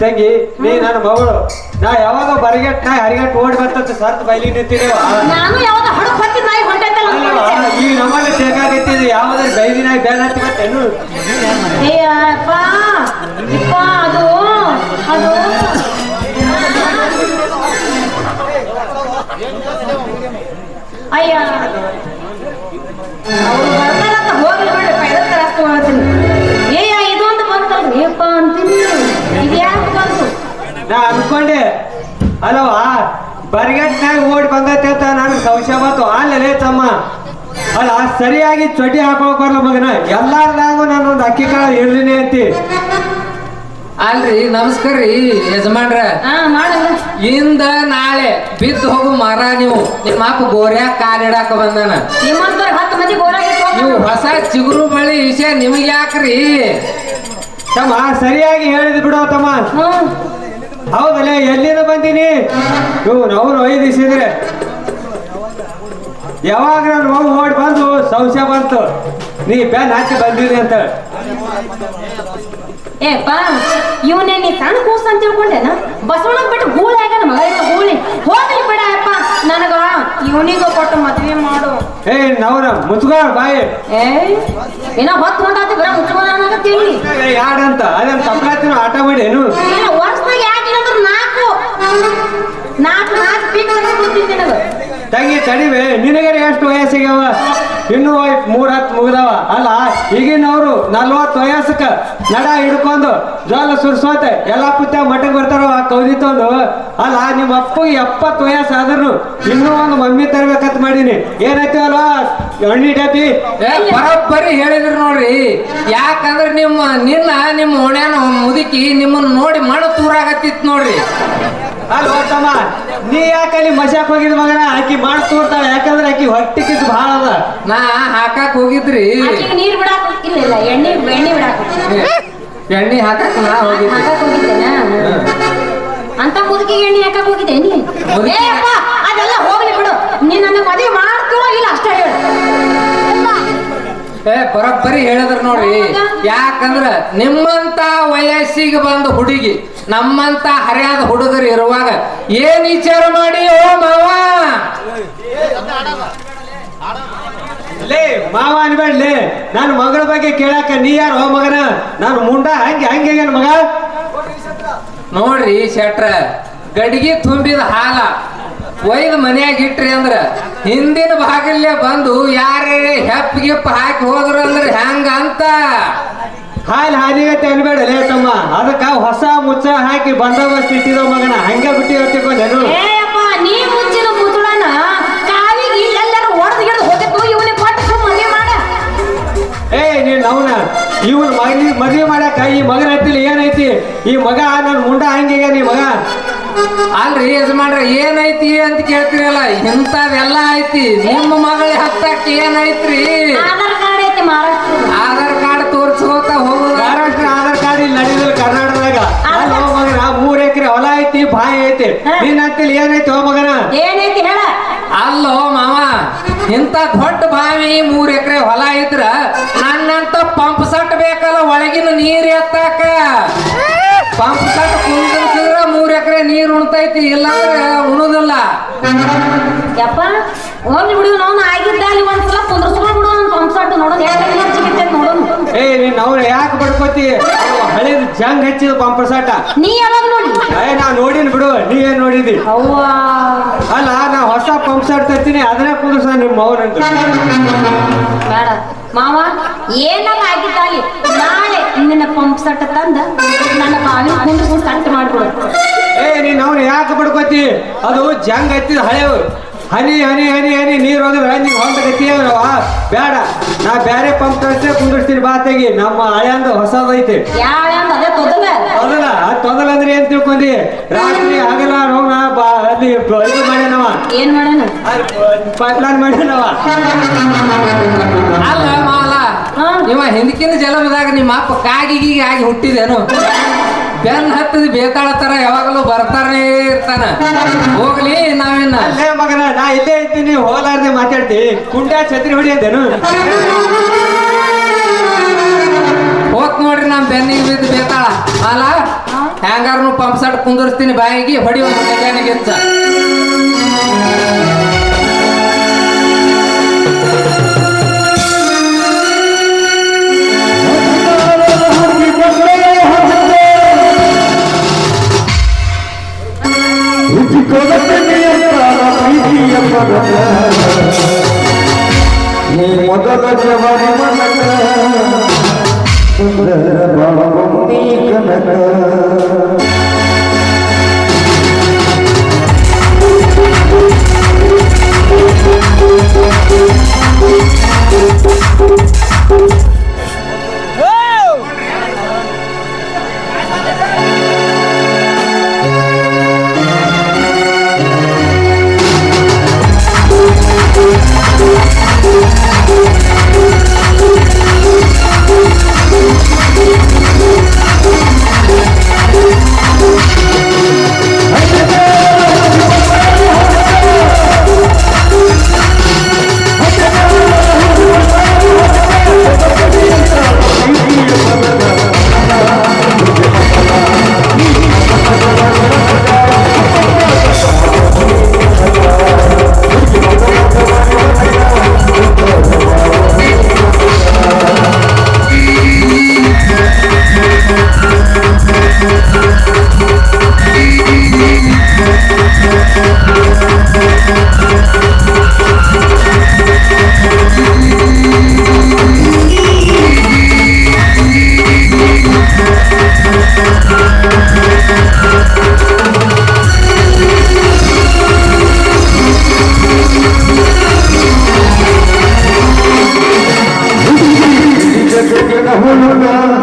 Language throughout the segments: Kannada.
ತಂಗಿ ನೀ ನನ್ನ ಮಗಳು. ನಾ ಯಾವಾಗ ಬರಗೆಟ್ ನಾ ಹರಿಗೆಟ್ ಓಡಿ ಬರ್ತಂತ ಸರ್ತ್ ಬೈಲಿ ಅಲ್ಲವಾ ಈ ನಮ್ಮಲ್ಲಿ ಬೇಕಾಗತ್ತಿದ್ದು ಯಾವ್ದಾರ ಬೈದಿ ನಾಯಿ ಬೇಡ ಅಂತ ಮತ್ತೆ ಅದು ಅದು. ಅಯ್ಯ. ಅವ್ರು ಬರ್ತಾರಂತ ಹೋಗ್ಲಿ ಬಿಡ್ರಿ ಪೈದತ್ತ ರಾಸ್ತು ಹೇಳ್ತೀನಿ ಏ ಇದು ಅಂತ ಅಪ್ಪ ಅಂತೀನಿ. ಇದು ಬಂತು? ನಾ ಅನ್ಕೊಂಡೆ. ಅಲ್ಲವಾ ಬರ್ಗಟ್ನಾಗ ಓಡಿ ಬಂದೈತೆ ಅಂತ ನಾನು ಸಂಶಯ ಬಂತು ಅಲ್ಲೇ ತಮ್ಮ. ಅಲ್ಲ ಸರಿಯಾಗಿ ಚೊಡ್ಡಿ ಹಾಕೋಕ್ ಬರಲ್ಲ ಮಗನ? ಎಲ್ಲಾರ್ದಾಗೂ ನಾನು ಒಂದು ಅಕ್ಕಿ ಕಾಳ ಇರ್ಲಿನಿ ಅಂತಿ. ಅಲ್ರಿ ನಮಸ್ಕಾರ ರೀ ಯಜಮಾನ್ರ. ಹಾ ಮಾಡಲ್ಲ ಇಂದ ನಾಳೆ ಬಿದ್ದು ಹೋಗು ಮರ ನೀವು. ನಿಮ್ಮ ಅಪ್ಪ ಗೋರ್ಯಾಗ ಕಾಲಿಡಾಕ ಬಂದಾನ. ನಿಮ್ಮಂತವ್ರು ಹತ್ತು ಮಂದಿ ನೀವು ಹೊಸ ಚಿಗುರು ಬಳಿ ವಿಷಯ ನಿಮಗೆ ಯಾಕ್ರಿ? ತಮ್ಮ ಸರಿಯಾಗಿ ಹೇಳಿದ್ ಬಿಡೋ ತಮ್ಮ. ಹೌದಲ್ಲ ಹೌದಲ್ಲೇ ಎಲ್ಲಿಂದ ಬಂದೀನಿ? ಅವ್ರು ಐದು ಒಯ್ದಿಸಿದ್ರೆ ಯಾವಾಗ ನಾನು ಹೋಗಿ ಓಡಿ ಬಂದು ಸಂಶಯ ಬಂತು. ನೀ ಬ್ಯಾನ್ ಹಾಕಿ ಬಂದಿದೆ ಅಂತ. ಏಪ್ಪ ಇವನೇ ನೀ ಸಣ್ಣ ಕೂಸ ಅಂತ ತಿಳ್ಕೊಂಡೇನ? ಬಸವಣ್ಣ ಬಿಟ್ಟು ಗೂಳಿ ಆಗ್ಯಾನ ಮಗ ಗೂಳಿ ಹೋಗ್ಲಿ ಬಿಡ ಅಪ್ಪ. ನನಗ ಇವನಿಗ ಕೊಟ್ಟು ಮದ್ವೆ ಮಾಡು. ಏ ನವರ ಮುಚ್ಕೋ ಬಾಯಿ. ಏ ಏನ ಹೊತ್ತು ಹೊಂಟಾತಿ ಬರ ಮುಚ್ಕೊಂಡ ತಿಳಿ ಯಾಡಂತ? ಅದೇನ್ ತಪ್ಲಾತಿನ ಆಟ ಮಾಡಿ ಏನು? ವರ್ಷದಾಗ ಯಾಕೆ ಅಂದ್ರೆ ನಾಲ್ಕು. ನಾಲ್ಕು ನಾಲ್ಕು ಪೀಕ್ ಕೊಡ್ತೀನಿ ನಿನಗ. ತಂಗಿ ತಡಿವೆ. ನಿನಗೆ ಎಷ್ಟು ವಯಸ್ಸಿಗವ ಇನ್ನು ಮೂರ್ ಹತ್ತು ಮುಗಿದವ. ಅಲ್ಲ ಈಗಿನವ್ರು ನಲ್ವತ್ತು ವಯಸ್ಸಕ್ಕೆ ನಡ ಹಿಡ್ಕೊಂಡು ಜೋಲ ಸುರ್ಸೋತೆ. ಎಲ್ಲ ಪುತ್ತ ಮಠಕ್ಕೆ ಬರ್ತಾರ ಆ ಕೌದಿ ತಂದು ಅಲ್ಲ ನಿಮ್ಮ ಅಪ್ಪಗೆ ಎಪ್ಪತ್ತು ವಯಸ್ಸು ಆದ್ರೂ ಇನ್ನೂ ಒಂದು ಮಮ್ಮಿ ತರಬೇಕಂತ ಮಾಡೀನಿ. ಏನಾಯ್ತೀವಲ್ಲ ಎಣ್ಣಿ ಡಬ್ಬಿ. ಬರೋಬ್ಬರಿ ಹೇಳಿದ್ರು ನೋಡ್ರಿ. ಯಾಕಂದ್ರೆ ನಿಮ್ಮ ನಿನ್ನ ನಿಮ್ಮ ಓಣ್ಯಾನ ಮುದುಕಿ ನಿಮ್ಮನ್ನ ನೋಡಿ ಮಣ್ಣು ತೂರಾಗತ್ತಿತ್ತು ನೋಡ್ರಿ. ಅಲ್ವಾ ತಮ್ಮ? ನೀ ಯಾಕೆ ಅಲ್ಲಿ ಮಸಾಕ್ ಹೋಗಿದ್ ಮಗನ? ಆಕಿ ಮಾಡಿ ತೋರ್ತಾಳೆ ಯಾಕಂದ್ರೆ ಆಕಿ ಹೊಟ್ಟಿಕಿದ್ ಭಾಳ ಅದ. ನಾ ಹಾಕಾಕ್ ಹೋಗಿದ್ರಿ. ನೀರ್ ಬಿಡಾಕ ಇಲ್ಲ ಎಣ್ಣೆ ಎಣ್ಣೆ ಬಿಡಾಕ ಎಣ್ಣೆ ಹಾಕಾಕ ನಾ ಹೋಗಿದ್ರಿ ಹಾಕಕ್ ಹೋಗಿದ್ದೇನಾ? ಅಂತ ಮುದುಕಿ ಎಣ್ಣೆ ಹಾಕಕ್ ಹೋಗಿದ್ದೆ ನೀ ಏ ಅಪ್ಪ ಅದೆಲ್ಲ ಹೋಗ್ಲಿ ಬಿಡು. ನೀನ್ ನನ್ನ ಮದುವೆ ಮಾಡ್ತೀವೋ ಇಲ್ಲ ಅಷ್ಟೇ ಹೇಳು. ಏ ಬರೋಬ್ಬರಿ ಹೇಳಿದ್ರ ನೋಡ್ರಿ ಯಾಕಂದ್ರ ನಿಮ್ಮಂತ ವಯಸ್ಸಿಗೆ ಬಂದ ಹುಡುಗಿ ನಮ್ಮಂತ ಹರಿಯಾದ ಹುಡುಗರು ಇರುವಾಗ ಏನ್ ವಿಚಾರ ಮಾಡಿ ಓ ಮಾವ? ಲೇ ಮಾವ ಅನ್ಬೇಡ್ಲಿ ನನ್ನ ಮಗಳ ಬಗ್ಗೆ ಕೇಳಾಕ ನೀ ಯಾರು ಹೋ ಮಗನ? ನಾನು ಮುಂಡ ಹಂಗೆ ಹಂಗೆ ಏನ್ ಮಗ? ನೋಡ್ರಿ ಶೆಟ್ರ ಗಡಿಗೆ ತುಂಬಿದ ಹಾಲ ಒಯ್ದು ಮನ್ಯಾಗ ಇಟ್ರಿ ಅಂದ್ರ ಹಿಂದಿನ ಭಾಗಲ್ಲೇ ಬಂದು ಯಾರೇ ಹೆಪ್ ಗಿಪ್ ಹಾಕಿ ಹೋದ್ರ ಅಂದ್ರ ಹೆಂಗ ಅಂತ? ಹಾಲು ಹಾದಿಗತ್ತೆ ಅನ್ಬೇಡಲೇ ತಮ್ಮ. ಅದಕ್ಕ ಹೊಸ ಮುಚ್ಚ ಹಾಕಿ ಬಂದೋಬಸ್ತ್ ಇಟ್ಟಿದ ಮಗನ. ಹಂಗೆ ಬಿಟ್ಟಿ ಹೊತ್ತಿಕೊಂಡೇನು ಏ ಅವನ? ಇವನ್ ಮಗನಿ ಮದ್ವೆ ಮಾಡಾಕ ಈ ಮಗನ ಹತ್ತಿಲಿ ಏನೈತಿ? ಈ ಮಗ ನನ್ನ ಮುಂಡ ಹಂಗೆ ನೀ ಈ ಮಗ? ಅಲ್ರಿ ಯಜಮಾನ್ರ ಏನೈತಿ ಅಂತ ಕೇಳ್ತೀರಲ್ಲ ಇಂಥದೆಲ್ಲ ಐತಿ. ನಿಮ್ಮ ಮಗಳ ಹತ್ತಕ್ಕ ಏನೈತ್ರಿ? ಆಧಾರ್ ಕಾರ್ಡ್ ಐತಿ ಮಹಾರಾಷ್ಟ್ರ. ಆಧಾರ್ ಕಾರ್ಡ್ ತೋರ್ಸ್ಕೋತ ಹೋಗುದ? ಮಹಾರಾಷ್ಟ್ರ ಆಧಾರ್ ಕಾರ್ಡ್ ಇಲ್ಲಿ ನಡೆದಿಲ್ಲ ಕರ್ನಾಟಕದಾಗ. ಮಗನ ಮೂರ್ ಎಕರೆ ಹೊಲ ಐತಿ ಬಾಯಿ ಐತಿ. ನಿನ್ನ ಹತ್ತಿಲಿ ಏನೈತಿ ಹೋ ಮಗನ? ಏನೈತಿ ಹೇಳ. ಅಲ್ಲೋ ಮಾವ ಇಂಥ ದೊಡ್ಡ ಬಾವಿ ಮೂರ್ ಎಕರೆ ಹೊಲ ಇದ್ರ ನನ್ನಂತ ಪಂಪ್ ಸಟ್ ಬೇಕಲ್ಲ ಒಳಗಿನ ನೀರ್ ಎತ್ತಾಕ? ಪಂಪ್ ಸಟ್ ಕುಂದ್ರ ಮೂರ್ ಎಕರೆ ನೀರು ಉಣ್ತೈತಿ ಇಲ್ಲಾಂದ್ರೆ ಉಣುದಿಲ್ಲ. ಯಪ್ಪ ಹೋಗ್ಲಿ ಬಿಡು ನಾವು ಆಗಿದ್ದ ಅಲ್ಲಿ ಒಂದ್ಸಲ ಕುಂದ್ರಸ್ಕೊಂಡ್ ಬಿಡು ಅಂತ ಪಂಪ್ಸಟ್ಟು ನೋಡೋಣ ಯಾಕೆ ಹಚ್ಚಿಬಿಟ್ಟೆ ನೋಡೋಣ ಏ ನೀನ್ ಅವ್ನ ಯಾಕೆ ಬಡ್ಕೋತಿ? ಹಳೇದು ಜಂಗ್ ಹಚ್ಚಿದ ಪಂಪಸಾಟ ನೀ ಯಾವಾಗ ನೋಡಿ ಏ ನಾ ನೋಡಿನ್ ಬಿಡು ನೀ ಏನ್ ನೋಡಿದಿ ಅವ್ವ. ಅಲ್ಲ ನಾ ಹೊಸ ಪಂಪ್ ಸೆಟ್ ತರ್ತೀನಿ ಅದನ್ನೇ ಕುಂದ್ರಸ ನಿಮ್ಮ ಬೇಡ. ಮಾವ ಏನಾಗ ಆಗಿದ್ದಾಗಿ? ನಾಳೆ ನಿನ್ನ ಪಂಪ್ ಸಟ್ ತಂದ ನನ್ನ ಬಾವಿ ಕುಂದ್ರಿಸಿ ಸಟ್ ಮಾಡ್ಬಿಡು ಏ ನೀನ್ ಅವ್ನ ಯಾಕೆ ಬಡ್ಕೋತಿ? ಅದು ಜಂಗ್ ಹಚ್ಚಿದ ಹಳೆವು ಹನಿ ಹನಿ ಹನಿ ಹನಿ ನೀರು ಹೋದ್ರೆ ನೀವು ಹೊಂದ ಗತಿಯವ ಬೇಡ. ನಾ ಬ್ಯಾರೆ ಪಂಪ್ ಕುಂದಿರ್ತೀನಿ ಬಾ ತೆಗಿ. ನಮ್ಮ ಹಳೆ ಹೊಸದೈತಿ. ಹೊಸದೈತೆ ಅದೇ ತೊದಲ ತೊದಲ ಆ ತೊದಲ ಅಂದ್ರೆ ಏನ್ ತಿಳ್ಕೊಂಡಿ? ರಾತ್ರಿ ಆಗಲ್ಲ ನೋಡ ಬಾ ಅಲ್ಲಿ ಇದು ಮಾಡ್ಯಾನವ. ಏನ್ ಮಾಡ್ಯಾನ? ಪೈಪ್ಲೈನ್ ಮಾಡ್ಯಾನವ. ಅಲ್ಲ ಮಾಲ ಹಾ. ಇವ ಹಿಂದಕಿನ ಜಲಮದಾಗ ನಿಮ್ಮ ಅಪ್ಪ ಕಾಗಿಗಿ ಆಗಿ ಹುಟ್ಟಿದೇನು. ಬೆನ್ ಹತ್ತದ ಬೇತಾಳ ತರ ಯಾವಾಗಲೂ ಬರ್ತಾನೆ ಇರ್ತಾನ. ಹೋಗ್ಲಿ ನಾವಿನ್ನ. ಅಲ್ಲೇ ಮಗ ಇಲ್ಲೇ ಇರ್ತೀನಿ ಹೋಗ್ಲಾರ್ದೆ ಮಾತಾಡ್ತಿ. ಕುಂಡ ಛತ್ರಿ ಹೊಡಿ ಅಂತೇನು ಹೋತ್ ನೋಡ್ರಿ ನಮ್ ಬೆನ್ನಿಗೆ ಬಿದ್ದು ಬೇತಾಳ ಅಲ್ಲ ಹ್ಯಾಂಗಾರ್ನು ಪಂಪ್ ಸಟ್ ಕುಂದರ್ಸ್ತೀನಿ ಬಾಯಿಗೆ ಹೊಡಿ ಒಂದು ಕೈಯಾನಿಗೆ ಮೊದಲ ಜವಾರಿ ಮನಕ ಸುಂದರ ಬಾಬಿ ಕನಕ ಜಗತ್ತಿನ ಹುಡುಗ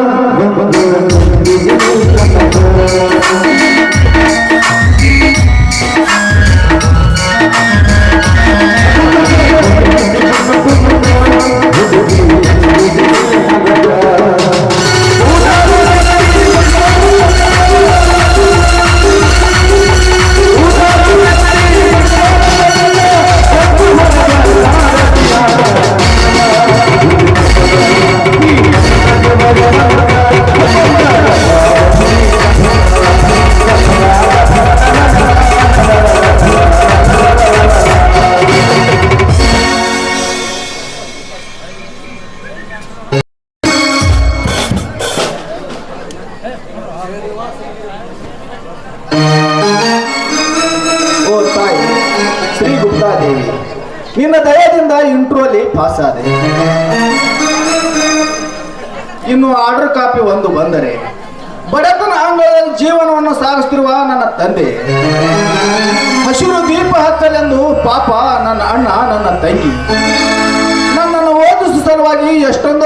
ಓ ತಾಯಿ ಶ್ರೀ ಗುಪ್ತಾದೇವಿ ನಿನ್ನ ದಯದಿಂದ ಇಂಟ್ರೋಲಿ ಪಾಸ್ ಇನ್ನು ಆರ್ಡರ್ ಕಾಪಿ ಒಂದು ಬಂದರೆ ಬಡತನ ಅಂಗಳದಲ್ಲಿ ಜೀವನವನ್ನು ಸಾಗಿಸ್ತಿರುವ ನನ್ನ ತಂದೆ. ಹಸಿರು ದೀಪ ಹತ್ತಲೆಂದು ಪಾಪ ನನ್ನ ಅಣ್ಣ, ನನ್ನ ತಂಗಿ. ಸಲುವಾಗಿ ಎಷ್ಟೊಂದು